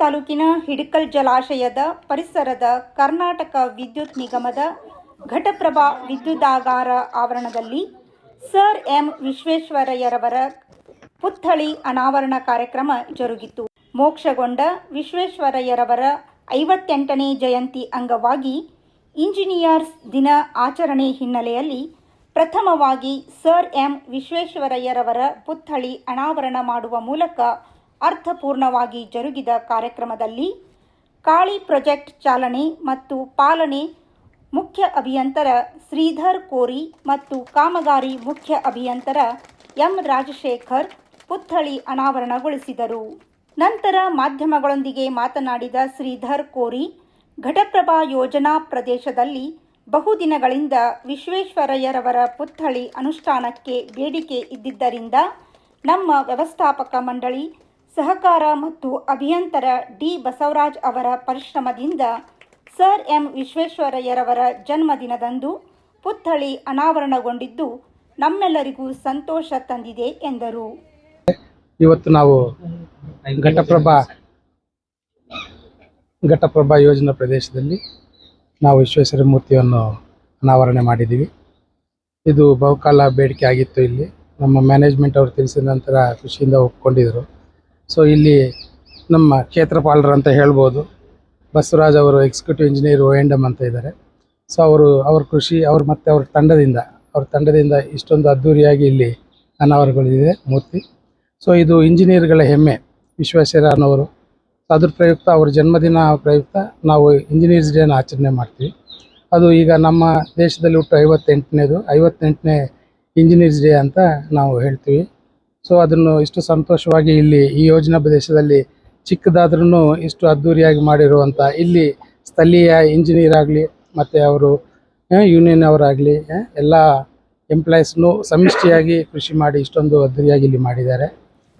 ತಾಲೂಕಿನ ಹಿಡಕಲ್ ಜಲಾಶಯದ ಪರಿಸರದ ಕರ್ನಾಟಕ ವಿದ್ಯುತ್ ನಿಗಮದ ಘಟಪ್ರಭಾ ವಿದ್ಯುದಾಗಾರ ಆವರಣದಲ್ಲಿ ಸರ್ ಎಂ ವಿಶ್ವೇಶ್ವರಯ್ಯರವರ ಪುತ್ಥಳಿ ಅನಾವರಣ ಕಾರ್ಯಕ್ರಮ ಜರುಗಿತು. ಮೋಕ್ಷಗೊಂಡ ವಿಶ್ವೇಶ್ವರಯ್ಯರವರ ಐವತ್ತೆಂಟನೇ ಜಯಂತಿ ಅಂಗವಾಗಿ ಇಂಜಿನಿಯರ್ಸ್ ದಿನ ಆಚರಣೆ ಹಿನ್ನೆಲೆಯಲ್ಲಿ ಪ್ರಥಮವಾಗಿ ಸರ್ ಎಂ ವಿಶ್ವೇಶ್ವರಯ್ಯರವರ ಪುತ್ಥಳಿ ಅನಾವರಣ ಮಾಡುವ ಮೂಲಕ ಅರ್ಥಪೂರ್ಣವಾಗಿ ಜರುಗಿದ ಕಾರ್ಯಕ್ರಮದಲ್ಲಿ ಕಾಳಿ ಪ್ರಾಜೆಕ್ಟ್ ಚಾಲನೆ ಮತ್ತು ಪಾಲನೆ, ಮುಖ್ಯ ಅಭಿಯಂತರ ಶ್ರೀಧರ್ ಕೋರಿ ಮತ್ತು ಕಾಮಗಾರಿ ಮುಖ್ಯ ಅಭಿಯಂತರ ಎಂ ರಾಜಶೇಖರ್ ಪುತ್ಥಳಿ ಅನಾವರಣಗೊಳಿಸಿದರು. ನಂತರ ಮಾಧ್ಯಮಗಳೊಂದಿಗೆ ಮಾತನಾಡಿದ ಶ್ರೀಧರ್ ಕೋರಿ, ಘಟಪ್ರಭಾ ಯೋಜನಾ ಪ್ರದೇಶದಲ್ಲಿ ಬಹುದಿನಗಳಿಂದ ವಿಶ್ವೇಶ್ವರಯ್ಯರವರ ಪುತ್ಥಳಿ ಅನುಷ್ಠಾನಕ್ಕೆ ಬೇಡಿಕೆ ಇದ್ದಿದ್ದರಿಂದ ನಮ್ಮ ವ್ಯವಸ್ಥಾಪಕ ಮಂಡಳಿ ಸಹಕಾರ ಮತ್ತು ಅಭಿಯಂತರ ಡಿ. ಬಸವರಾಜ್ ಅವರ ಪರಿಶ್ರಮದಿಂದ ಸರ್ ಎಂ. ವಿಶ್ವೇಶ್ವರಯ್ಯರವರ ಜನ್ಮದಿನದಂದು ಪುತ್ಥಳಿ ಅನಾವರಣಗೊಂಡಿದ್ದು ನಮ್ಮೆಲ್ಲರಿಗೂ ಸಂತೋಷ ತಂದಿದೆ ಎಂದರು. ಇವತ್ತು ನಾವು ಘಟಪ್ರಭಾ ಘಟಪ್ರಭಾ ಯೋಜನಾ ಪ್ರದೇಶದಲ್ಲಿ ನಾವು ವಿಶ್ವೇಶ್ವರ ಮೂರ್ತಿಯನ್ನು ಅನಾವರಣೆ ಮಾಡಿದ್ದೀವಿ. ಇದು ಬಹುಕಾಲ ಬೇಡಿಕೆ ಆಗಿತ್ತು ಇಲ್ಲಿ. ನಮ್ಮ ಮ್ಯಾನೇಜ್ಮೆಂಟ್ ಅವರು ತಿಳಿಸಿದ ನಂತರ ಖುಷಿಯಿಂದ ಒಪ್ಕೊಂಡಿದ್ರು. ಸೊ ಇಲ್ಲಿ ನಮ್ಮ ಕ್ಷೇತ್ರಪಾಲರು ಅಂತ ಹೇಳ್ಬೋದು. ಬಸವರಾಜ್ ಅವರು ಎಕ್ಸಿಕ್ಯೂಟಿವ್ ಇಂಜಿನಿಯರ್ ಓ ಎಂ ಅಂತ ಇದ್ದಾರೆ. ಸೊ ಅವರು, ಅವ್ರ ಕೃಷಿ, ಅವ್ರು ಮತ್ತು ಅವ್ರ ತಂಡದಿಂದ ಅವ್ರ ತಂಡದಿಂದ ಇಷ್ಟೊಂದು ಅದ್ಧೂರಿಯಾಗಿ ಇಲ್ಲಿ ಅನಾವರಣಗೊಳಿಸಿದೆ ಮೂರ್ತಿ. ಸೊ ಇದು ಇಂಜಿನಿಯರ್ಗಳ ಹೆಮ್ಮೆ ವಿಶ್ವೇಶ್ವರ ಅನ್ನೋರು ಅದ್ರ ಪ್ರಯುಕ್ತ ಅವ್ರ ಜನ್ಮದಿನ ಪ್ರಯುಕ್ತ ನಾವು ಇಂಜಿನಿಯರ್ಸ್ ಡೇನ ಆಚರಣೆ ಮಾಡ್ತೀವಿ. ಅದು ಈಗ ನಮ್ಮ ದೇಶದಲ್ಲಿ ಹುಟ್ಟು ಐವತ್ತೆಂಟನೇದು, ಐವತ್ತೆಂಟನೇ ಇಂಜಿನಿಯರ್ಸ್ ಡೇ ಅಂತ ನಾವು ಹೇಳ್ತೀವಿ. ಸೊ ಅದನ್ನು ಇಷ್ಟು ಸಂತೋಷವಾಗಿ ಇಲ್ಲಿ ಈ ಯೋಜನಾ ಪ್ರದೇಶದಲ್ಲಿ ಚಿಕ್ಕದಾದ್ರೂ ಇಷ್ಟು ಅದ್ದೂರಿಯಾಗಿ ಮಾಡಿರುವಂಥ ಇಲ್ಲಿ ಸ್ಥಳೀಯ ಇಂಜಿನಿಯರ್ ಆಗಲಿ ಮತ್ತು ಅವರು ಯೂನಿಯನ್ ಅವರಾಗಲಿ ಎಲ್ಲ ಎಂಪ್ಲಾಯೀಸ್ನು ಸಮಿಷ್ಟಿಯಾಗಿ ಕೃಷಿ ಮಾಡಿ ಇಷ್ಟೊಂದು ಅದ್ದೂರಿಯಾಗಿ ಇಲ್ಲಿ ಮಾಡಿದ್ದಾರೆ.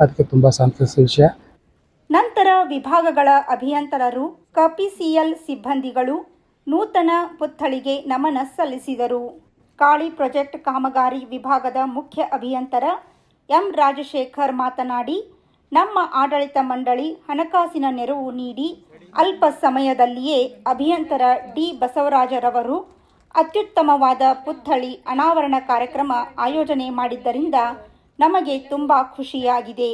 ಅದಕ್ಕೆ ತುಂಬ ಸಂತೋಷದ ವಿಷಯ. ನಂತರ ವಿಭಾಗಗಳ ಅಭಿಯಂತರರು ಕಪಿಸಿಎಲ್ ಸಿಬ್ಬಂದಿಗಳು ನೂತನ ಪುತ್ಥಳಿಗೆ ನಮನ ಸಲ್ಲಿಸಿದರು. ಕಾಳಿ ಪ್ರಾಜೆಕ್ಟ್ ಕಾಮಗಾರಿ ವಿಭಾಗದ ಮುಖ್ಯ ಅಭಿಯಂತರ ಎಂ ರಾಜಶೇಖರ್ ಮಾತನಾಡಿ, ನಮ್ಮ ಆಡಳಿತ ಮಂಡಳಿ ಹಣಕಾಸಿನ ನೆರವು ನೀಡಿ ಅಲ್ಪ ಸಮಯದಲ್ಲಿಯೇ ಅಭಿಯಂತರ ಡಿ ಬಸವರಾಜರವರು ಅತ್ಯುತ್ತಮವಾದ ಪುತ್ಥಳಿ ಅನಾವರಣ ಕಾರ್ಯಕ್ರಮ ಆಯೋಜನೆ ಮಾಡಿದ್ದರಿಂದ ನಮಗೆ ತುಂಬ ಖುಷಿಯಾಗಿದೆ.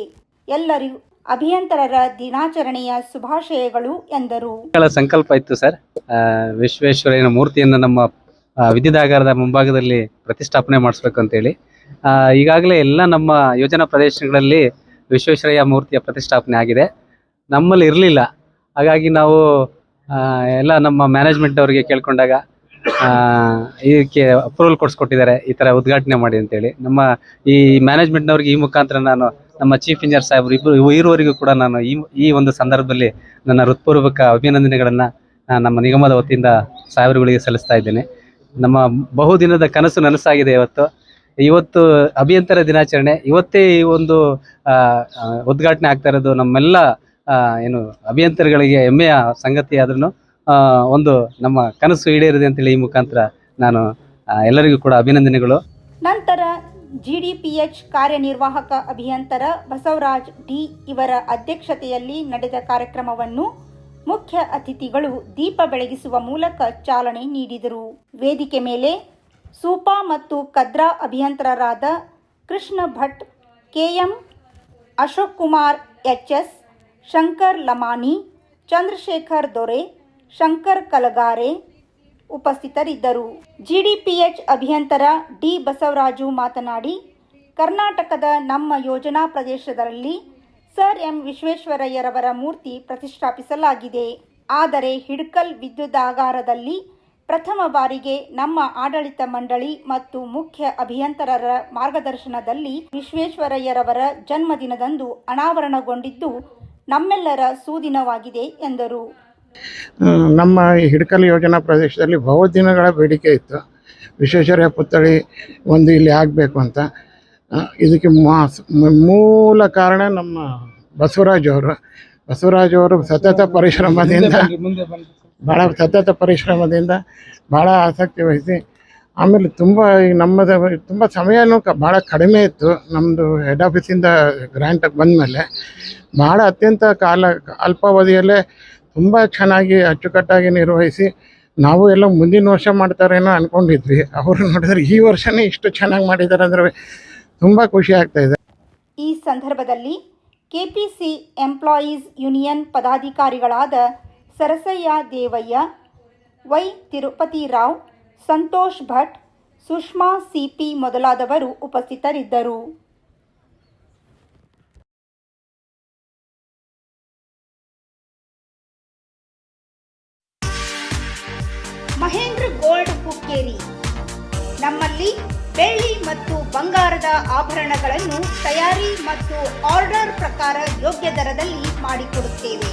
ಎಲ್ಲರಿಗೂ ಅಭಿಯಂತರರ ದಿನಾಚರಣೆಯ ಶುಭಾಶಯಗಳು ಎಂದರು. ಸಂಕಲ್ಪ ಇತ್ತು ಸರ್. ವಿಶ್ವೇಶ್ವರಯ್ಯನ ಮೂರ್ತಿಯನ್ನು ನಮ್ಮ ವಿದ್ಯುದಾಗಾರದ ಮುಂಭಾಗದಲ್ಲಿ ಪ್ರತಿಷ್ಠಾಪನೆ ಮಾಡಿಸ್ಬೇಕು ಅಂತೇಳಿ ಈಗಾಗಲೇ ಎಲ್ಲ ನಮ್ಮ ಯೋಜನಾ ಪ್ರದೇಶಗಳಲ್ಲಿ ವಿಶ್ವೇಶ್ವರಯ್ಯ ಮೂರ್ತಿಯ ಪ್ರತಿಷ್ಠಾಪನೆ ಆಗಿದೆ. ನಮ್ಮಲ್ಲಿ ಇರಲಿಲ್ಲ. ಹಾಗಾಗಿ ನಾವು ಎಲ್ಲ ನಮ್ಮ ಮ್ಯಾನೇಜ್ಮೆಂಟ್ ಅವರಿಗೆ ಕೇಳ್ಕೊಂಡಾಗ ಇದಕ್ಕೆ ಅಪ್ರೂವಲ್ ಕೊಡಿಸ್ಕೊಟ್ಟಿದ್ದಾರೆ ಈ ಥರ ಉದ್ಘಾಟನೆ ಮಾಡಿ ಅಂತೇಳಿ. ನಮ್ಮ ಈ ಮ್ಯಾನೇಜ್ಮೆಂಟ್ನವ್ರಿಗೆ ಈ ಮುಖಾಂತರ ನಾನು ನಮ್ಮ ಚೀಫ್ ಇಂಜಿನಿಯರ್ ಸಾಹೇಬರು ಇಬ್ಬರು ಇರುವವರೆಗೂ ಕೂಡ ನಾನು ಈ ಈ ಒಂದು ಸಂದರ್ಭದಲ್ಲಿ ನನ್ನ ಹೃತ್ಪೂರ್ವಕ ಅಭಿನಂದನೆಗಳನ್ನು ನಮ್ಮ ನಿಗಮದ ವತಿಯಿಂದ ಸಾಹೇಬರುಗಳಿಗೆ ಸಲ್ಲಿಸ್ತಾ ಇದ್ದೇನೆ. ನಮ್ಮ ಬಹುದಿನದ ಕನಸು ನನಸಾಗಿದೆ ಇವತ್ತು. ಇವತ್ತು ಅಭಿಯಂತರ ದಿನಾಚರಣೆ, ಇವತ್ತೇ ಈ ಒಂದು ಉದ್ಘಾಟನೆ ಆಗ್ತಾ ಇರೋದು ನಮ್ಮೆಲ್ಲ ಏನು ಅಭಿಯಂತರಗಳಿಗೆ ಹೆಮ್ಮೆಯ ಸಂಗತಿ ಆದ್ರೂ ಒಂದು ನಮ್ಮ ಕನಸು ಈಡೇರಿದೆ ಅಂತೇಳಿ ಈ ಮುಖಾಂತರ ನಾನು ಎಲ್ಲರಿಗೂ ಕೂಡ ಅಭಿನಂದನೆಗಳು. ನಂತರ ಜಿಡಿಪಿಎಚ್ ಕಾರ್ಯನಿರ್ವಾಹಕ ಅಭಿಯಂತರ ಬಸವರಾಜ್ ಡಿ ಇವರ ಅಧ್ಯಕ್ಷತೆಯಲ್ಲಿ ನಡೆದ ಕಾರ್ಯಕ್ರಮವನ್ನು ಮುಖ್ಯ ಅತಿಥಿಗಳು ದೀಪ ಬೆಳಗಿಸುವ ಮೂಲಕ ಚಾಲನೆ ನೀಡಿದರು. ವೇದಿಕೆ ಮೇಲೆ ಸೂಪಾ ಮತ್ತು Kadra ಅಭಿಯಂತರರಾದ Krishna Bhat, K M Ashok Kumar H S Shankar Lamani Chandrashekhar Dore, Shankar Kalagare ಉಪಸ್ಥಿತರಿದ್ದರು. ಜಿಡಿಪಿಎಚ್ ಅಭಿಯಂತರ ಡಿ ಬಸವರಾಜು ಮಾತನಾಡಿ, ಕರ್ನಾಟಕದ ನಮ್ಮ ಯೋಜನಾ ಪ್ರದೇಶದಲ್ಲಿ ಸರ್ ಎಂ ವಿಶ್ವೇಶ್ವರಯ್ಯರವರ ಮೂರ್ತಿ ಪ್ರತಿಷ್ಠಾಪಿಸಲಾಗಿದೆ. ಆದರೆ ಹಿಡ್ಕಲ್ ವಿದ್ಯುದಾಗಾರದಲ್ಲಿ ಪ್ರಥಮ ಬಾರಿಗೆ ನಮ್ಮ ಆಡಳಿತ ಮಂಡಳಿ ಮತ್ತು ಮುಖ್ಯ ಅಭಿಯಂತರರ ಮಾರ್ಗದರ್ಶನದಲ್ಲಿ ವಿಶ್ವೇಶ್ವರಯ್ಯರವರ ಜನ್ಮದಿನದಂದು ಅನಾವರಣಗೊಂಡಿದ್ದು ನಮ್ಮೆಲ್ಲರ ಸುದಿನವಾಗಿದೆ ಎಂದರು. ನಮ್ಮ ಹಿಡಕಲ್ ಹಿಡ್ಕಲ್ ಯೋಜನಾ ಪ್ರದೇಶದಲ್ಲಿ ಬಹುದಿನಗಳ ಬೇಡಿಕೆ ಇತ್ತು. ವಿಶ್ವೇಶ್ವರಯ್ಯ ಪುತ್ಥಳಿ ಒಂದು ಇಲ್ಲಿ ಆಗಬೇಕು ಅಂತ. ಇದಕ್ಕೆ ಮಾಸ್- ಮೂಲ ಕಾರಣ ನಮ್ಮ ಬಸವರಾಜ್ ಅವರು. ಬಸವರಾಜ್ ಅವರು ಸತತ ಪರಿಶ್ರಮದಿಂದ ಭಾಳ ಸತತ ಪರಿಶ್ರಮದಿಂದ ಭಾಳ ಆಸಕ್ತಿ ವಹಿಸಿ, ಆಮೇಲೆ ತುಂಬ ಈಗ ನಮ್ಮದು ತುಂಬ ಸಮಯನೂ ಕ ಭಾಳ ಕಡಿಮೆ ಇತ್ತು. ನಮ್ಮದು ಹೆಡ್ ಆಫೀಸಿಂದ ಬಂದ ಬಂದಮೇಲೆ ಭಾಳ ಅತ್ಯಂತ ಕಾಲ, ಅಲ್ಪಾವಧಿಯಲ್ಲೇ ತುಂಬ ಚೆನ್ನಾಗಿ ಅಚ್ಚುಕಟ್ಟಾಗಿ ನಿರ್ವಹಿಸಿ, ನಾವು ಎಲ್ಲ ಮುಂದಿನ ವರ್ಷ ಮಾಡ್ತಾರೇನೋ ಅಂದ್ಕೊಂಡಿದ್ವಿ ಅವರು ನೋಡಿದ್ರೆ ಈ ವರ್ಷನೇ ಇಷ್ಟು ಚೆನ್ನಾಗಿ ಮಾಡಿದ್ದಾರೆ ಅಂದರೆ ತುಂಬ ಖುಷಿ ಆಗ್ತಾ ಇದೆ. ಈ ಸಂದರ್ಭದಲ್ಲಿ ಕೆಪಿಸಿ ಎಂಪ್ಲಾಯೀಸ್ ಯೂನಿಯನ್ ಪದಾಧಿಕಾರಿಗಳಾದ ಸರಸಯ್ಯ ದೇವಯ್ಯ, ವೈ. ತಿರುಪತಿ ರಾವ್ ಸಂತೋಷ್ ಭಟ್, ಸುಷ್ಮಾ ಸಿಪಿ ಮೊದಲಾದವರು ಉಪಸ್ಥಿತರಿದ್ದರು. ಮಹೇಂದ್ರ ಗೋಲ್ಡ್ ಹುಕ್ಕೇರಿ ನಮ್ಮಲ್ಲಿ ಬೆಳ್ಳಿ ಮತ್ತು ಬಂಗಾರದ ಆಭರಣಗಳನ್ನು ತಯಾರಿ ಮತ್ತು ಆರ್ಡರ್ ಪ್ರಕಾರ ಯೋಗ್ಯ ದರದಲ್ಲಿ ಮಾಡಿಕೊಡುತ್ತೇವೆ.